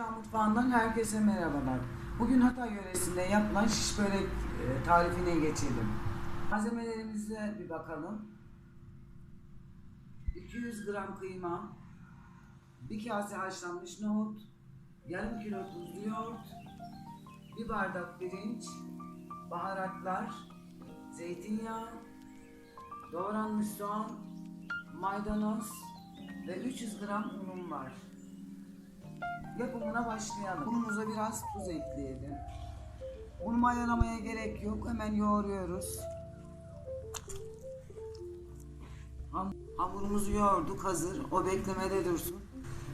Ocağı Mutfağı'ndan herkese merhabalar. Bugün Hatay yöresinde yapılan şiş börek e, tarifine geçelim. Malzemelerimize bir bakalım. 200 gram kıyma, bir kase haşlanmış nohut, yarım kilo tuzlu yoğurt, bir bardak pirinç, baharatlar, zeytinyağı, doğranmış soğan, maydanoz ve 300 gram unum var. Yapımına başlayalım. Unumuza biraz tuz ekleyelim. Unu mayalamaya gerek yok. Hemen yoğuruyoruz. Ham- hamurumuzu yoğurduk hazır. O beklemede dursun.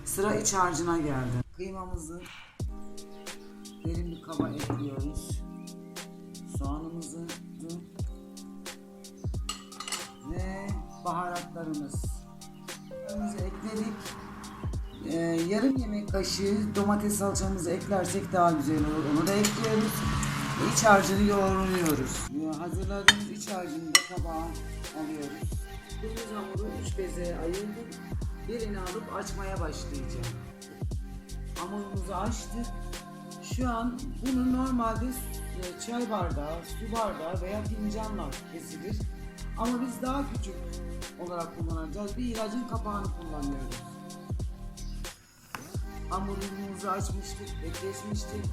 Sıra iç harcına geldi. Kıymamızı derin bir kaba ekliyoruz. Soğanımızı ve baharatlarımız. Yarım yemek kaşığı domates salçamızı eklersek daha güzel olur. Onu da ekliyoruz. İç harcını yoğuruyoruz. Ya hazırladığımız iç harcını da tabağa alıyoruz. Kırmızı hamuru üç beze ayırdık. Birini alıp açmaya başlayacağım. Hamurumuzu açtık. Şu an bunu normalde e, çay bardağı, su bardağı veya fincanla kesilir. Ama biz daha küçük olarak kullanacağız. Bir ilacın kapağını kullanıyoruz. Hamurumuzu açmıştık, bekleşmiştik.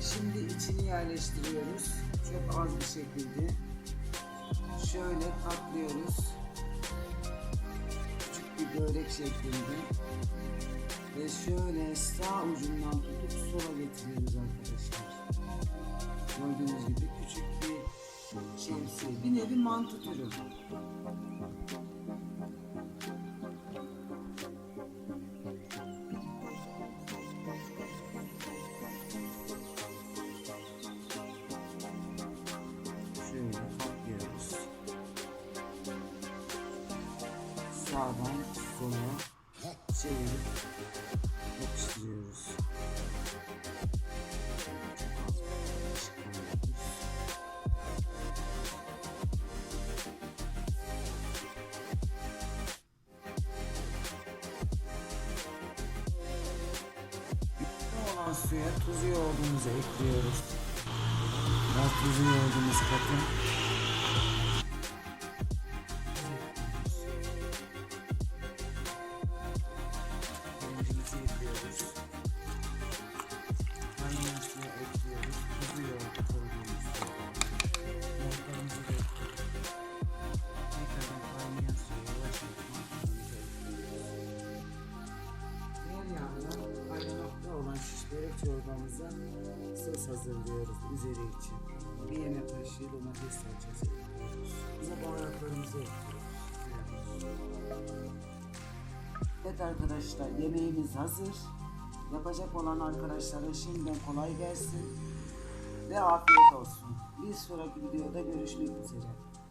Şimdi içini yerleştiriyoruz. Çok az bir şekilde. Şöyle katlıyoruz. Küçük bir börek şeklinde. Ve şöyle sağ ucundan tutup sola getiriyoruz arkadaşlar. Gördüğünüz gibi küçük bir şemsiye. Bir nevi mantı türü. Sağdan sola çevirip yapıştırıyoruz. Olan suya tuzu yoğurdumuzu ekliyoruz. Biraz tuzu yoğurdumuzu katın. Börek çorbamıza sos hazırlıyoruz üzeri için. Bir yemek kaşığı domates salçası ekliyoruz. Bize baharatlarımızı ekliyoruz. Evet arkadaşlar yemeğimiz hazır. Yapacak olan arkadaşlara şimdiden kolay gelsin ve afiyet olsun. Bir sonraki videoda görüşmek üzere.